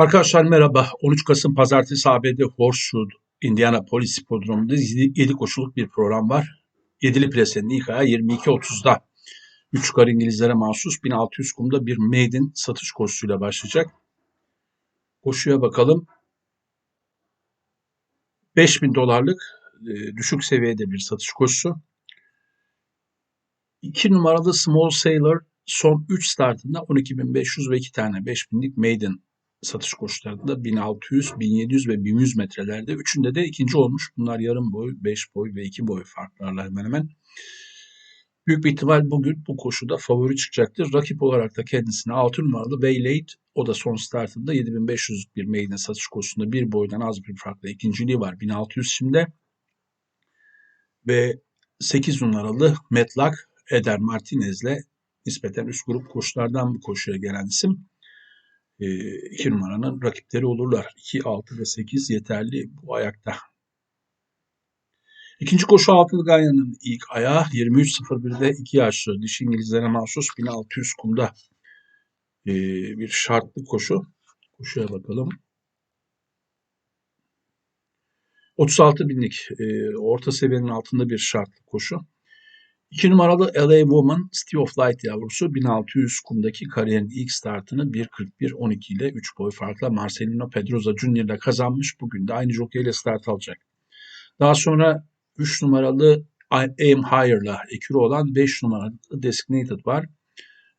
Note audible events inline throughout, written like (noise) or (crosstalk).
Arkadaşlar merhaba. 13 Kasım Pazartesi ABD Horseshoe Indianapolis Hipodromu'nda 7 koşuluk bir program var. 7'li plasenin ilk ayağı 22.30'da. 3 kar İngilizlere mahsus 1600 kumda bir maiden satış koşusuyla başlayacak. Koşuya bakalım. 5000 dolarlık e, düşük seviyede bir satış koşusu. 2 numaralı Small Sailor son 3 startında 12.500 ve 2 tane 5000'lik maiden satış koşularında 1600, 1700 ve 1100 metrelerde. Üçünde de ikinci olmuş. Bunlar yarım boy, 5 boy ve 2 boy farklarla hemen hemen. Büyük bir ihtimal bugün bu koşuda favori çıkacaktır. Rakip olarak da kendisine 6 numaralı Waylate o da son startında 7500 bir maiden satış koşusunda bir boydan az bir farkla ikinciliği var. 1600 şimdi. Ve 8 numaralı Metlock Eder Martinez'le nispeten üst grup koşulardan bu koşuya gelen isim. 2 e, numaranın rakipleri olurlar. 2, 6 ve 8 yeterli bu ayakta. İkinci koşu altılı Ganya'nın ilk ayağı 23.01'de 2 yaşlı dişi İngilizlere mahsus 1600 kumda e, bir şartlı koşu. Koşuya bakalım. 36 binlik e, orta seviyenin altında bir şartlı koşu. 2 numaralı LA Woman City of Light yavrusu 1600 kumdaki kariyerin ilk startını 1.41-12 ile 3 boy farkla Marcelino Pedroza Jr. ile kazanmış. Bugün de aynı jockey start alacak. Daha sonra 3 numaralı Aim Higher'la ekürü olan 5 numaralı Designated var.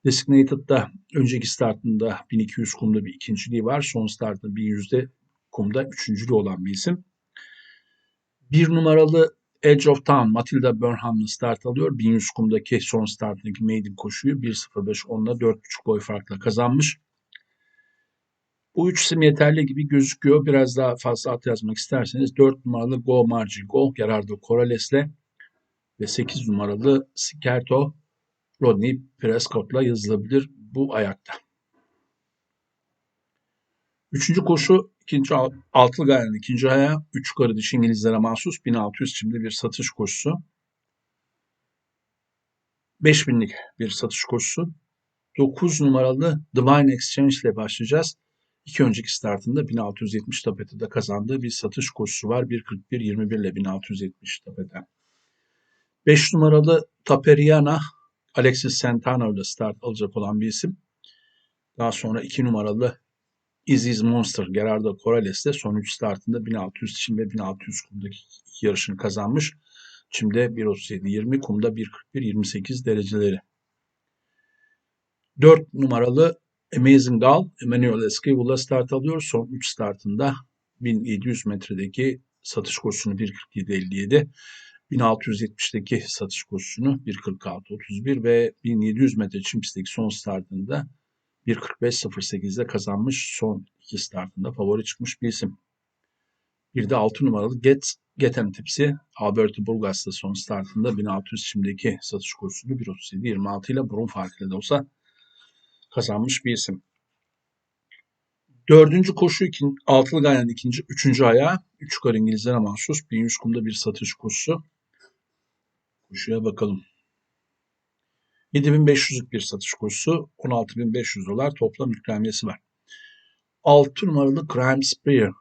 Designated önceki startında 1200 kumda bir ikinciliği var. Son startında 1100'de kumda üçüncülüğü olan bir isim. Bir numaralı Edge of Town Matilda Burnham'la start alıyor. 1100 kumdaki son startındaki maiden koşuyu 1.05 onunla 4.5 boy farkla kazanmış. Bu üç isim yeterli gibi gözüküyor. Biraz daha fazla at yazmak isterseniz 4 numaralı Go Margie Go Gerardo Corrales'le ve 8 numaralı Skerto Rodney Prescott'la yazılabilir bu ayakta. Üçüncü koşu ikinci altılı gayenin ikinci ayağı. Üç karı dişi İngilizlere mahsus 1600 çimde bir satış koşusu. 5000'lik bir satış koşusu. 9 numaralı Divine Exchange ile başlayacağız. İki önceki startında 1670 tapetede kazandığı bir satış koşusu var. 1.41-21 ile 1670 tapede. 5 numaralı Taperiana Alexis Santana ile start alacak olan bir isim. Daha sonra 2 numaralı Isis Monster Gerardo Corrales de son 3 startında 1600 çim ve 1600 kumdaki yarışını kazanmış. Çimde 1.37-20, kumda 1.41-28 dereceleri. 4 numaralı Amazing Gal, Emmanuel Esquivel'la start alıyor. Son 3 startında 1700 metredeki satış koşusunu 1.47-57, 1670'deki satış koşusunu 1.46-31 ve 1700 metre çim pistteki son startında 1.45.08'de kazanmış son iki startında favori çıkmış bir isim. Bir de 6 numaralı Get Geten tipsi Alberto Burgas'ta son startında 1600 şimdiki satış kursunu 1.37.26 ile burun farkıyla da olsa kazanmış bir isim. Dördüncü koşu ikin, altılı gayanın ikinci, üçüncü ayağı. Üç yukarı İngilizlere mahsus 1100 kumda bir satış koşusu. Koşuya bakalım. 7500'lük bir satış kursu, 16500 dolar toplam ikramiyesi var. 6 numaralı Crime Spear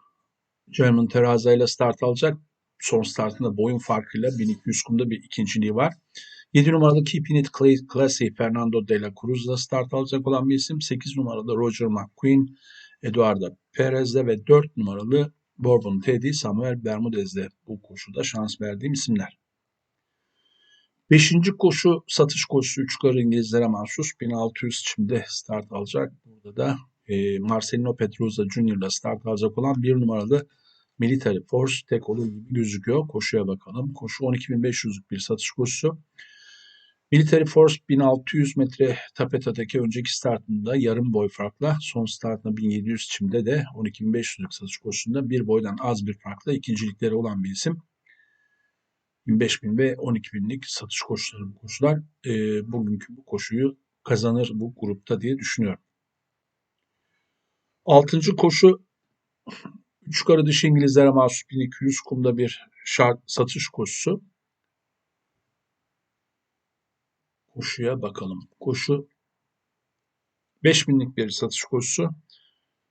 German Terraza ile start alacak. Son startında boyun farkıyla 1200 kumda bir ikinciliği var. 7 numaralı Keeping It Classy Fernando de la Cruz ile start alacak olan bir isim. 8 numaralı Roger McQueen, Eduardo Perez'de ve 4 numaralı Bourbon Teddy Samuel Bermudez'de bu koşuda şans verdiğim isimler. Beşinci koşu satış koşusu üç karı İngilizlere mahsus 1600 çimde start alacak. Burada da e, Marcelino Pedroza Jr. ile start alacak olan bir numaralı Military Force tek olur gibi gözüküyor. Koşuya bakalım. Koşu 12.500'lük bir satış koşusu. Military Force 1600 metre tapetadaki önceki startında yarım boy farkla son startında 1700 çimde de 12.500'lük satış koşusunda bir boydan az bir farkla ikincilikleri olan bir isim. 25 bin ve 12 binlik satış koşuları bu koşular. E, bugünkü bu koşuyu kazanır bu grupta diye düşünüyorum. Altıncı koşu 3 karı dışı İngilizlere mahsus 1200 kumda bir şart satış koşusu. Koşuya bakalım. Koşu 5000'lik bir satış koşusu.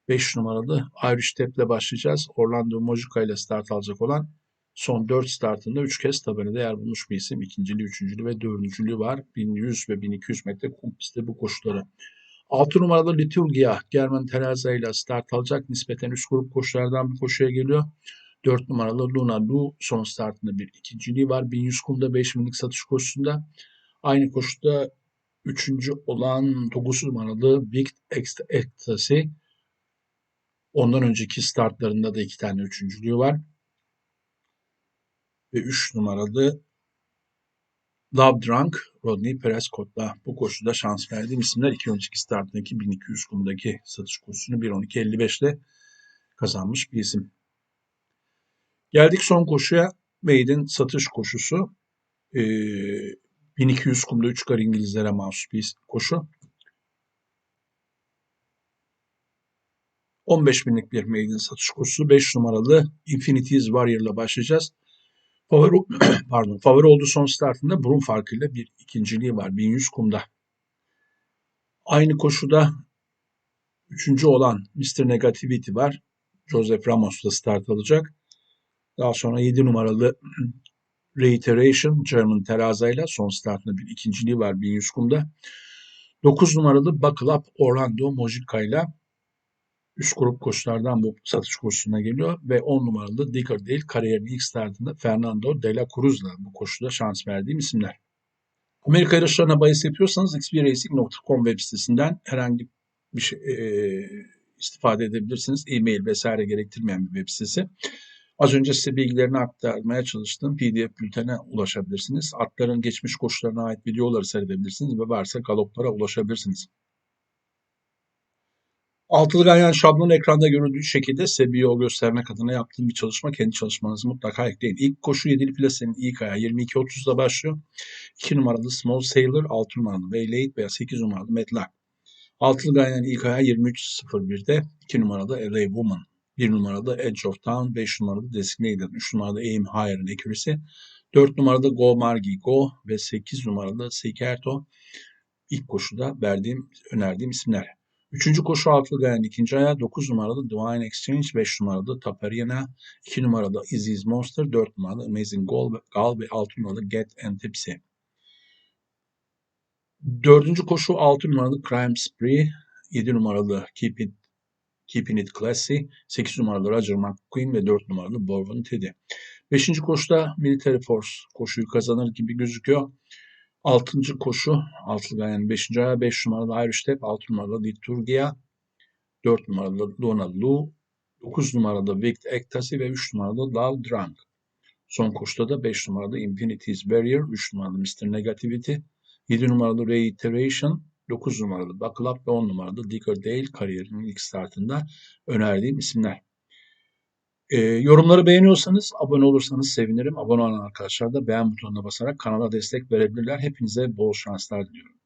5 numaralı Irish Step'le başlayacağız. Orlando Mojica ile start alacak olan son 4 startında 3 kez tabelada yer bulmuş bir isim. İkinciliği, üçüncülüğü ve dördüncülüğü var. 1100 ve 1200 metre kum bu koşuları. 6 numaralı Liturgia German Teresa ile start alacak. Nispeten üst grup koşulardan bu koşuya geliyor. 4 numaralı Luna Lu son startında bir ikinciliği var. 1100 kumda 5 binlik satış koşusunda. Aynı koşuda üçüncü olan 9 numaralı Big Ecstasy. Ondan önceki startlarında da iki tane üçüncülüğü var. Ve 3 numaralı Love Drunk Rodney Prescott'la bu koşuda şans verdiğim isimler iki önceki startındaki 1200 kumdaki satış koşusunu 1.12.55 ile kazanmış bir isim. Geldik son koşuya. Maiden satış koşusu. Ee, 1200 kumda 3 kar İngilizlere mahsus bir koşu. 15 binlik bir maiden satış koşusu. 5 numaralı Infinities Warrior ile başlayacağız. Favori, (clears throat) pardon, favori olduğu son startında burun farkıyla bir ikinciliği var. 1100 kumda. Aynı koşuda üçüncü olan Mr. Negativity var. Joseph Ramos da start alacak. Daha sonra 7 numaralı (clears throat) Reiteration German Teraza ile son startında bir ikinciliği var 1100 kumda. 9 numaralı Buckle Up Orlando Mojica ile üst grup koşulardan bu satış koşusuna geliyor ve 10 numaralı Digger değil kariyerin ilk startında Fernando de la Cruz'la bu koşuda şans verdiğim isimler. Amerika yarışlarına bahis yapıyorsanız xbracing.com web sitesinden herhangi bir şey e, istifade edebilirsiniz. E-mail vesaire gerektirmeyen bir web sitesi. Az önce size bilgilerini aktarmaya çalıştığım PDF bültene ulaşabilirsiniz. Atların geçmiş koşularına ait videoları seyredebilirsiniz ve varsa galoplara ulaşabilirsiniz. Altılı ganyan şablon ekranda görüldüğü şekilde bir yol göstermek adına yaptığım bir çalışma. Kendi çalışmanızı mutlaka ekleyin. İlk koşu 7'li plasenin ilk ayağı 22.30'da başlıyor. 2 numaralı Small Sailor, 6 numaralı Waylate veya 8 numaralı Medlock. Altılı ganyan ilk ayağı 23.01'de 2 numaralı LA Woman. 1 numaralı Edge of Town, 5 numaralı Designated, 3 numaralı Aim Higher'ın ekürisi, 4 numaralı Go Margi Go ve 8 numaralı Sikerto ilk koşuda verdiğim, önerdiğim isimler. Üçüncü koşu altılı gayen ikinci ayağı 9 numaralı Divine Exchange, 5 numaralı Taparina, 2 numaralı Izzy's Monster, 4 numaralı Amazing Goal, Gal ve 6 numaralı Get and Tipsy. Dördüncü koşu 6 numaralı Crime Spree, 7 numaralı Keep It Keeping It Classy, 8 numaralı Roger McQueen ve 4 numaralı Bourbon Teddy. 5. koşuda Military Force koşuyu kazanır gibi gözüküyor. 6. koşu, 6 yani 5. ayağı 5 numaralı Irish Step, 6 numaralı Liturgia, 4 numaralı Luna Lu, 9 numaralı Vict Ecstasy ve 3 numaralı Love Drunk. Son koşuda da 5 numaralı Infinity's Barrier, 3 numaralı Mr. Negativity, 7 numaralı Reiteration, 9 numaralı Buckle Up ve 10 numaralı Digger Dale kariyerinin ilk startında önerdiğim isimler. E, yorumları beğeniyorsanız abone olursanız sevinirim. Abone olan arkadaşlar da beğen butonuna basarak kanala destek verebilirler. Hepinize bol şanslar diliyorum.